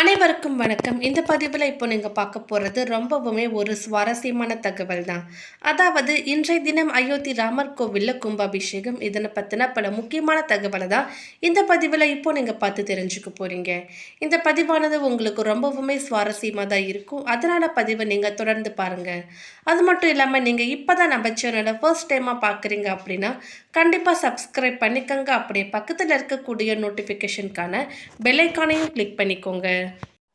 அனைவருக்கும் வணக்கம். இந்த பதிவில் இப்போ நீங்கள் பார்க்க போகிறது ரொம்பவுமே ஒரு சுவாரஸ்யமான தகவல் தான் அதாவது இன்றைய தினம் அயோத்தி ராமர் கோவிலில் கும்பாபிஷேகம். இதனை பற்றின பல முக்கியமான தகவலை தான் இந்த பதிவில் இப்போ நீங்கள் பார்த்து தெரிஞ்சுக்க போகிறீங்க இந்த பதிவானது உங்களுக்கு ரொம்பவுமே சுவாரஸ்யமாக தான் இருக்கும். அதனால் பதிவை நீங்கள் தொடர்ந்து பாருங்கள் அது மட்டும் இல்லாமல் நீங்கள் இப்போ தான் நம்ம சேனலை ஃபர்ஸ்ட் டைமாக பார்க்குறீங்க அப்படின்னா கண்டிப்பாக சப்ஸ்கிரைப் பண்ணிக்கோங்க. அப்படியே பக்கத்தில் இருக்கக்கூடிய நோட்டிஃபிகேஷனுக்கான பெல்லைக்கானையும் கிளிக் பண்ணிக்கோங்க.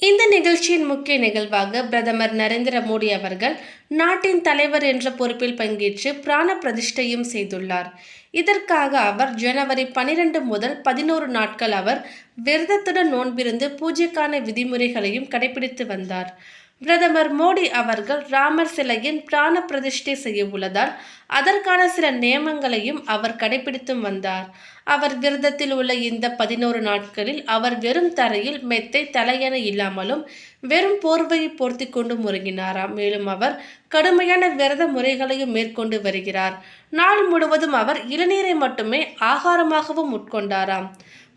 இந்த நிகழ்ச்சியின் முக்கிய நிகழ்வாக பிரதமர் நரேந்திர மோடி அவர்கள் நாட்டின் தலைவர் என்ற பொறுப்பில் பங்கேற்று பிராண பிரதிஷ்டையும் செய்துள்ளார். இதற்காக அவர் ஜனவரி பனிரெண்டு முதல் பதினோரு நாட்கள் அவர் விரதத்துடன் நோன்பிருந்து பூஜைக்கான விதிமுறைகளையும் கடைபிடித்து வந்தார். பிரதமர் மோடி அவர்கள் ராமர் சிலையின் பிராண பிரதிஷ்டை செய்ய உள்ளதால் அதற்கான சில நியமங்களையும் அவர் கடைபிடித்தும் வந்தார். அவர் விரதத்தில் உள்ள இந்த பதினோரு நாட்களில் அவர் வெறும் தரையில் மெத்தை தலையென இல்லாமலும் வெறும் போர்வையை போர்த்தி கொண்டு முறங்கினாராம் மேலும் அவர் கடுமையான விரத முறைகளையும் மேற்கொண்டு வருகிறார். நாள் முழுவதும் அவர் இளநீரை மட்டுமே ஆகாரமாகவும் உட்கொண்டாராம்.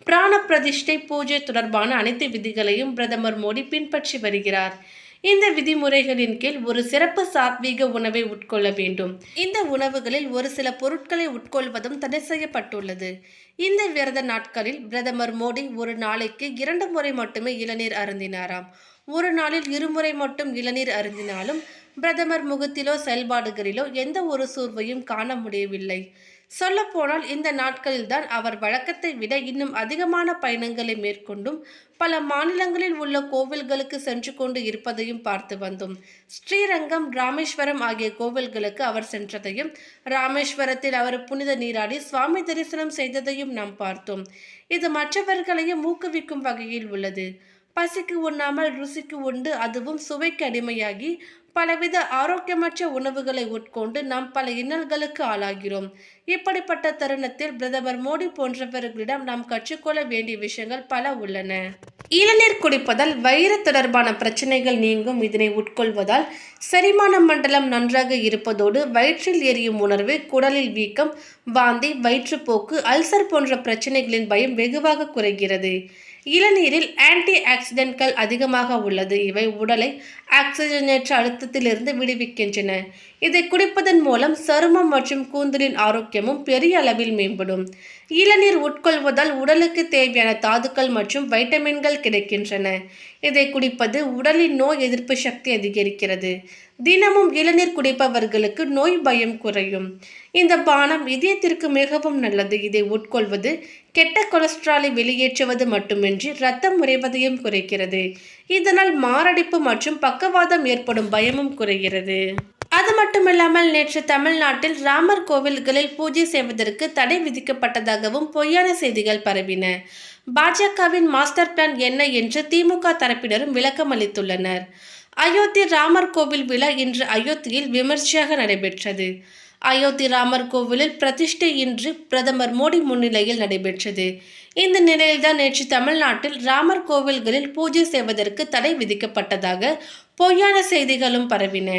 பிராண பிரதிஷ்டை பூஜை தொடர்பான அனைத்து விதிகளையும் பிரதமர் மோடி பின்பற்றி வருகிறார். இந்த விதிமுறைகளின் கீழ் ஒரு சிறப்பு சாத்வீக உணவை உட்கொள்ள வேண்டும். இந்த உணவுகளில் ஒரு சில பொருட்களை உட்கொள்வதும் தடை செய்யப்பட்டுள்ளது. இந்த விரத நாட்களில் பிரதமர் மோடி ஒரு நாளைக்கு இரண்டு முறை மட்டுமே இளநீர் அருந்தினாராம். ஒரு நாளில் இருமுறை மட்டும் இளநீர் அருந்தினாலும் பிரதமர் முகத்திலோ செயல்பாடுகளிலோ எந்த ஒரு சூர்வையும் காண முடியவில்லை. சொல்லப்போனால் இந்த நாட்களில்தான் அவர் வழக்கத்தை விட இன்னும் அதிகமான பயணங்களை மேற்கொண்டும் பல மாநிலங்களில் உள்ள கோவில்களுக்கு சென்று கொண்டு இருப்பதையும் பார்த்து வந்தோம். ஸ்ரீரங்கம் ராமேஸ்வரம் ஆகிய கோவில்களுக்கு அவர் சென்றதையும் ராமேஸ்வரத்தில் அவர் புனித நீராடி சுவாமி தரிசனம் செய்ததையும் நாம் பார்த்தோம். இது மற்றவர்களையும் ஊக்குவிக்கும் வகையில் உள்ளது. பசிக்கு உண்ணாமல் ருசிக்கு உண்டு அதுவும் சுவைக்கு அடிமையாகி பலவித ஆரோக்கியமற்ற உணவுகளை உட்கொண்டு நாம் பல இன்னல்களுக்கு ஆளாகிறோம். இப்படிப்பட்ட தருணத்தில் பிரதமர் மோடி போன்றவர்களிடம் நாம் கற்றுக்கொள்ள வேண்டிய விஷயங்கள் பல உள்ளன. இளநீர் குடிப்பதால் வயிறு தொடர்பான பிரச்சனைகள் நீங்கும். இதனை உட்கொள்வதால் செரிமான மண்டலம் நன்றாக இருப்பதோடு வயிற்றில் எரியும் உணர்வு குடலில் வீக்கம் வாந்தி வயிற்றுப்போக்கு அல்சர் போன்ற பிரச்சனைகளின் பயம் வெகுவாக குறைகிறது. இளநீரில் ஆன்டி ஆக்சிடென்ட்கள் அதிகமாக உள்ளது. இவை உடலை ஆக்சிஜனேற்ற அழுத்தத்திலிருந்து விடுவிக்கின்றன. இதை குடிப்பதன் மூலம் சருமம் மற்றும் கூந்தலின் ஆரோக்கியமும் பெரிய அளவில் மேம்படும். இளநீர் உட்கொள்வதால் உடலுக்கு தேவையான தாதுக்கள் மற்றும் வைட்டமின்கள் கிடைக்கின்றன. இதை குடிப்பது உடலின் நோய் எதிர்ப்பு சக்தி அதிகரிக்கிறது. தினமும் இளநீர் குடிப்பவர்களுக்கு நோய் பயம் குறையும். இந்த பானம் இதயத்திற்கு மிகவும் நல்லது. இதை உட்கொள்வது கெட்ட கொலஸ்ட்ராலை வெளியேற்றுவது மட்டுமின்றி இரத்தம் உறைவதையும் குறைக்கிறது. இதனால் மாரடைப்பு மற்றும் பக்கவாதம் ஏற்படும் பயமும் குறைகிறது. அது மட்டுமில்லாமல் நேற்று தமிழ்நாட்டில் ராமர் கோவில்களில் பூஜை செய்வதற்கு தடை விதிக்கப்பட்டதாகவும் பொய்யான செய்திகள் பரவின. பாஜகவின் மாஸ்டர் பிளான் என்ன என்று திமுக தரப்பினரும் விளக்கம் அளித்துள்ளனர். அயோத்தி ராமர் கோவில் விழா இன்று அயோத்தியில் விமர்சையாக நடைபெற்றது. அயோத்தி ராமர் கோவிலில் பிரதிஷ்டை இன்று பிரதமர் மோடி முன்னிலையில் நடைபெற்றது. இந்த நிலையில்தான் நேற்று தமிழ்நாட்டில் ராமர் கோவில்களில் பூஜை செய்வதற்கு தடை விதிக்கப்பட்டதாக பொய்யான செய்திகளும் பரவின.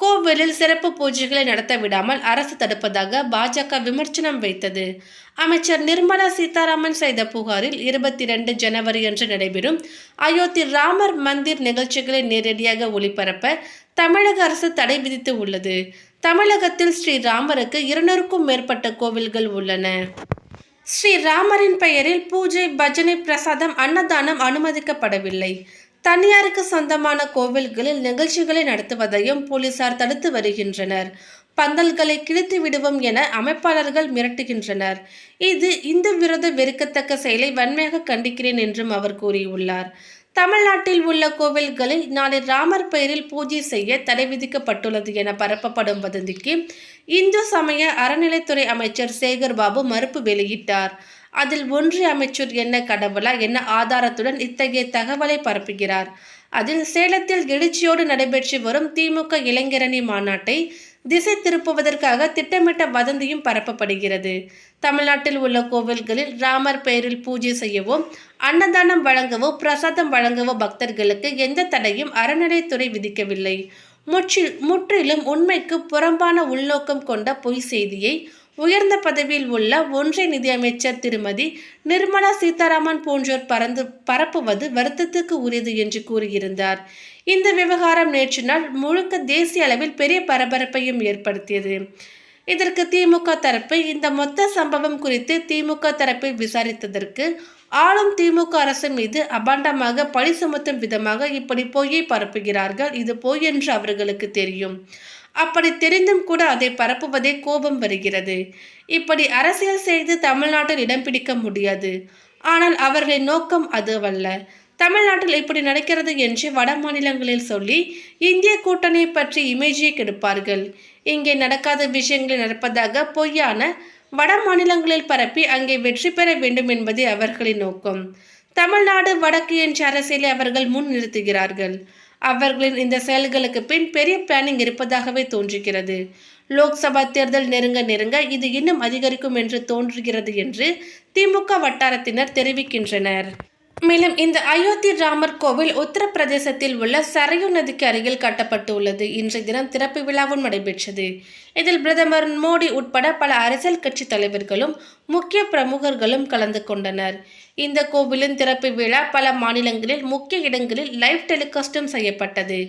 கோவிலில் சிறப்பு பூஜைகளை நடத்த விடாமல் அரசு தடுப்பதாக பாஜக விமர்சனம் வைத்தது. அமைச்சர் நிர்மலா சீதாராமன் செய்த புகாரில் இருபத்தி ரெண்டு ஜனவரி அன்று நடைபெறும் அயோத்தி ராமர் மந்திர் நிகழ்ச்சிகளை நேரடியாக ஒளிபரப்ப தமிழக அரசு தடை விதித்து உள்ளது. தமிழகத்தில் ஸ்ரீ ராமருக்கு இருநூறுக்கும் மேற்பட்ட கோவில்கள் உள்ளன. ஸ்ரீ ராமரின் பெயரில் பூஜை பஜனை பிரசாதம் அன்னதானம் அனுமதிக்கப்படவில்லை. தனியாருக்கு சொந்தமான கோவில்களில் நிகழ்ச்சிகளை நடத்துவதையும் போலீசார் தடுத்து வருகின்றனர். பந்தல்களை கிழித்து விடுவோம் என அமைப்பாளர்கள் மிரட்டுகின்றனர். இது இந்து விரோத வெறுக்கத்தக்க செயலை வன்மையாக கண்டிக்கிறேன் என்றும் அவர் கூறியுள்ளார். தமிழ்நாட்டில் உள்ள கோவில்களில் நாளை ராமர் பெயரில் பூஜை செய்ய தடை விதிக்கப்பட்டுள்ளது என பரப்பப்படும் வதந்திக்கு இந்து சமய அறநிலைத்துறை அமைச்சர் சேகர் பாபு மறுப்பு வெளியிட்டார். அதில் ஒன்றிய அமைச்சர் என்ன கடவுளா என்ன ஆதாரத்துடன் இத்தகைய தகவலை பரப்புகிறார்? அதில் சேலத்தில் எழுச்சியோடு நடைபெற்று வரும் திமுக இளைஞரணி மாநாட்டை திசை திருப்புவதற்காக திட்டமிட்ட வதந்தியும் பரப்பப்படுகிறது. தமிழ்நாட்டில் உள்ள கோவில்களில் ராமர் பெயரில் பூஜை செய்யவோ அன்னதானம் வழங்கவோ பிரசாதம் வழங்கவோ பக்தர்களுக்கு எந்த தடையும் அறநிலைத்துறை விதிக்கவில்லை. முற்றில் முற்றிலும் உண்மைக்கு புறம்பான உள்நோக்கம் கொண்ட பொய் செய்தியை உயர்ந்த பதவியில் உள்ள ஒன்றிய நிதியமைச்சர் திருமதி நிர்மலா சீதாராமன் போன்றோர் பறந்து பரப்புவது வருத்தத்துக்கு உரியது என்று கூறியிருந்தார். இந்த விவகாரம் நேற்று நாள் முழுக்க தேசிய அளவில் பெரிய பரபரப்பையும் ஏற்படுத்தியது. இதற்கு திமுக தரப்பு இந்த மொத்த சம்பவம் குறித்து திமுக தரப்பில் விசாரித்ததற்கு ஆளும் திமுக அரசு மீது அபாண்டமாக பழி சுமத்தும் விதமாக இப்படி பொய்யை பரப்புகிறார்கள். இது பொய் என்று அவர்களுக்கு தெரியும். அப்படி தெரிந்தும் கூட அதை பரப்புவதே கோபம் வருகிறது. இப்படி அரசியல் செய்து தமிழ்நாட்டில் இடம் பிடிக்க முடியாது. ஆனால் அவர்களின் நோக்கம் அதுவல்ல. தமிழ்நாட்டில் இப்படி நடக்கிறது என்று வட மாநிலங்களில் சொல்லி இந்திய கூட்டணி பற்றி இமேஜை கெடுப்பார்கள். இங்கே நடக்காத விஷயங்கள் நடப்பதாக பொய்யான வட மாநிலங்களில் பரப்பி அங்கே வெற்றி பெற வேண்டும் என்பதே அவர்களின் நோக்கம். தமிழ்நாடு வடக்கு என்ற அரசியலை அவர்கள் முன் நிறுத்துகிறார்கள் அவர்களின் இந்த செயல்களுக்கு பின் பெரிய பிளானிங் இருப்பதாகவே தோன்றுகிறது. லோக்சபா தேர்தல் நெருங்க நெருங்க இது இன்னும் அதிகரிக்கும் என்று தோன்றுகிறது என்று திமுக வட்டாரத்தினர் தெரிவிக்கின்றனர். மேலும் இந்த அயோத்தி ராமர் கோவில் உத்தரப்பிரதேசத்தில் உள்ள சரையு நதிக்கு அருகில் கட்டப்பட்டு உள்ளது இன்றைய தினம் திறப்பு விழாவும் நடைபெற்றது. இதில் பிரதமர் மோடி உட்பட பல அரசியல் கட்சி தலைவர்களும் முக்கிய பிரமுகர்களும் கலந்து கொண்டனர். இந்த கோவிலின் திறப்பு விழா பல மாநிலங்களில் முக்கிய இடங்களில் லைவ் டெலிகாஸ்டும் செய்யப்பட்டது.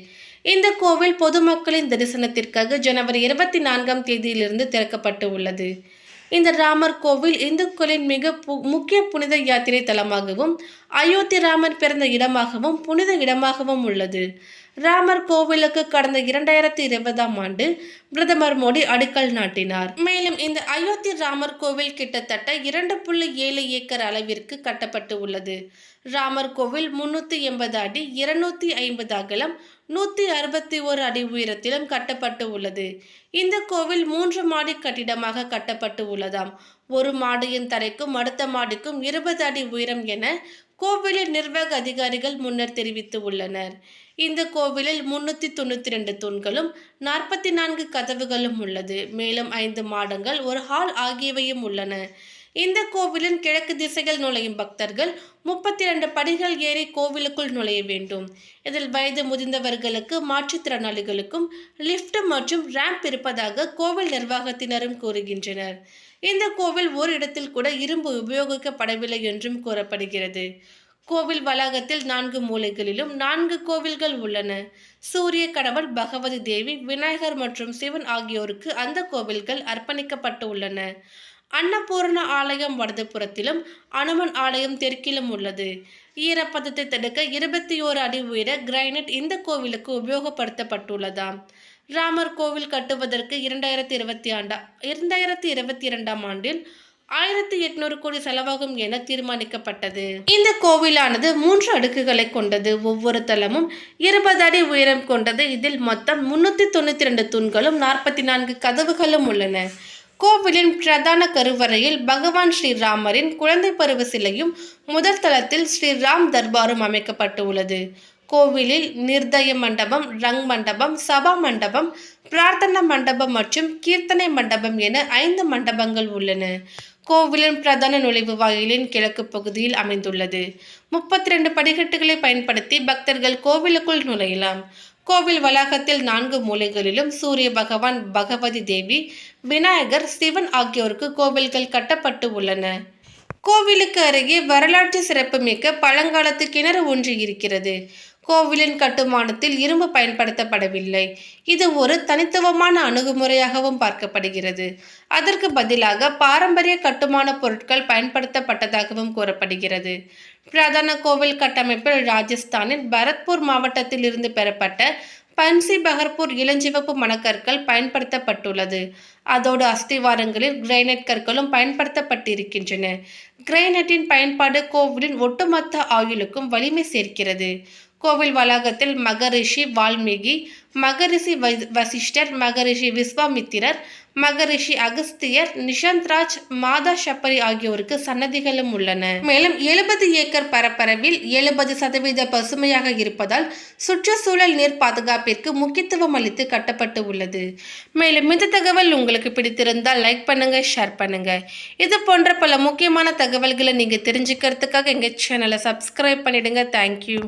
இந்த கோவில் பொதுமக்களின் தரிசனத்திற்காக ஜனவரி இருபத்தி நான்காம் தேதியிலிருந்து திறக்கப்பட்டு உள்ளது இந்த ராமர் கோவில் இந்துக்களின் மிக பு- முக்கிய புனித யாத்திரை தலமாகவும் அயோத்தி ராமர் பிறந்த இடமாகவும் புனித இடமாகவும் உள்ளது. ராமர் கோவிலுக்கு கடந்த இரண்டாயிரத்தி இருபதாம் ஆண்டு பிரதமர் மோடி அடிக்கல் நாட்டினார். மேலும் இந்த அயோத்தி ராமர் கோவில் கிட்டத்தட்ட இரண்டு புள்ளி ஏழு ஏக்கர் அளவிற்கு கட்டப்பட்டு உள்ளது. ராமர் கோவில் முன்னூத்தி எண்பது அடி இருநூத்தி ஐம்பது அகலம் நூத்தி அறுபத்தி ஒரு அடி உயரத்திலும் கட்டப்பட்டு உள்ளது. இந்த கோவில் மூன்று மாடி கட்டிடமாக கட்டப்பட்டு உள்ளதாம். ஒரு மாடியின் தரைக்கும் அடுத்த மாடிக்கும் இருபது அடி உயரம் என கோவிலின் நிர்வாக அதிகாரிகள் முன்னர் தெரிவித்து உள்ளனர். இந்த கோவிலில் முன்னூத்தி தொண்ணூத்தி ரெண்டு தூண்களும் நாற்பத்தி நான்கு கதவுகளும் உள்ளது. மேலும் ஐந்து மாடங்கள் ஒரு ஹால் ஆகியவையும் உள்ளன. இந்த கோவிலின் கிழக்கு திசையில் நுழையும் பக்தர்கள் முப்பத்தி இரண்டு படிகள் ஏறி கோவிலுக்குள் நுழைய வேண்டும். இதில் வயது முதிர்ந்தவர்களுக்கு மாற்றுத்திறனாளிகளுக்கும் லிஃப்ட் மற்றும் ரேம்ப் இருப்பதாக கோவில் நிர்வாகத்தினரும் கூறுகின்றனர். இந்த கோவில் ஒரு இடத்தில் கூட இரும்பு உபயோகிக்கப்படவில்லை என்றும் கூறப்படுகிறது. கோவில் வளாகத்தில் நான்கு மூலைகளிலும் நான்கு கோவில்கள் உள்ளன. சூரிய கடவுள் பகவதி தேவி விநாயகர் மற்றும் சிவன் ஆகியோருக்கு அந்த கோவில்கள் அர்ப்பணிக்கப்பட்டு உள்ளன. அன்னபூரண ஆலயம் வடதுபுறத்திலும் அனுமன் ஆலயம் தெற்கிலும் உள்ளது. ஈரப்பதத்தை தடுக்க இருபத்தி ஓரு அடி உயர கிரைனைட் இந்த கோவிலுக்கு உபயோகப்படுத்தப்பட்டுள்ளதாம். ராமர் கோவில் கட்டுவதற்கு இரண்டாயிரத்தி இருபத்தி ஆண்டா இரண்டாயிரத்தி இருபத்தி இரண்டாம் ஆண்டில் ஆயிரத்தி எட்நூறு கோடி செலவாகும் என தீர்மானிக்கப்பட்டது. இந்த கோவிலானது மூன்று அடுக்குகளை கொண்டது. ஒவ்வொரு தளமும் இருபது அடி உயரம் கொண்டது. இதில் மொத்தம் முன்னூத்தி தொண்ணூத்தி ரெண்டு தூண்களும் நாற்பத்தி நான்கு கதவுகளும் உள்ளன. கோவிலின் பிரதான கருவறையில் பகவான் ஸ்ரீராமரின் குழந்தை பருவ சிலையும் முதல் தளத்தில் ஸ்ரீராம் தர்பாரும் அமைக்கப்பட்டு உள்ளது கோவிலில் நிர்தய மண்டபம் ரங் மண்டபம் சபா மண்டபம் பிரார்த்தனா மண்டபம் மற்றும் கீர்த்தனை மண்டபம் என ஐந்து மண்டபங்கள் உள்ளன. கோவிலின் பிரதான நுழைவு வாயிலின் கிழக்கு பகுதியில் அமைந்துள்ளது. முப்பத்தி ரெண்டு படிக்கட்டுகளை பயன்படுத்தி பக்தர்கள் கோவிலுக்குள் நுழையலாம். கோவில் வளாகத்தில் நான்கு மூலைகளிலும் சூரிய பகவான் பகவதி தேவி விநாயகர் சிவன் ஆகியோருக்கு கோவில்கள் கட்டப்பட்டு உள்ளன. கோவிலுக்கு அருகே வரலாற்று சிறப்புமிக்க பழங்காலத்து கிணறு ஒன்று இருக்கிறது. கோவிலின் கட்டுமானத்தில் இரும்பு பயன்படுத்தப்படவில்லை. இது ஒரு தனித்துவமான அணுகுமுறையாகவும் பார்க்கப்படுகிறது. அதற்கு பதிலாக பாரம்பரிய கட்டுமான பொருட்கள் பயன்படுத்தப்பட்டதாகவும் கூறப்படுகிறது. பிரதான கோவில் கட்டமைப்பில் ராஜஸ்தானின் பரத்பூர் மாவட்டத்தில் இருந்து பெறப்பட்ட பன்சி பகர்பூர் இளஞ்சிவப்பு மணக்கற்கள் பயன்படுத்தப்பட்டுள்ளது. அதோடு அஸ்திவாரங்களில் கிரைனைட் கற்களும் பயன்படுத்தப்பட்டிருக்கின்றன. கிரைனைட்டின் பயன்பாடு கோவிலின் ஒட்டுமொத்த ஆயுளுக்கும் வலிமை சேர்க்கிறது. கோவில் வளாகத்தில் மகரிஷி வால்மீகி மகரிஷி வசிஷ்டர் மகரிஷி விஸ்வாமித்திரர் மகரிஷி அகஸ்தியர் நிஷாந்த்ராஜ் மாதா ஷப்பரி ஆகியோருக்கு சன்னதிகளும் உள்ளன. மேலும் எழுபது ஏக்கர் பரப்பரவில் எழுபது சதவீத பசுமையாக இருப்பதால் சுற்றுச்சூழல் நீர் பாதுகாப்பிற்கு முக்கியத்துவம் அளித்து கட்டப்பட்டு உள்ளது. மேலும் இந்த தகவல் உங்களுக்கு பிடித்திருந்தால் லைக் பண்ணுங்க ஷேர் பண்ணுங்க. இது போன்ற பல முக்கியமான தகவல்களை நீங்க தெரிஞ்சுக்கிறதுக்காக எங்க சேனலை சப்ஸ்கிரைப் பண்ணிடுங்க. தேங்க்யூ.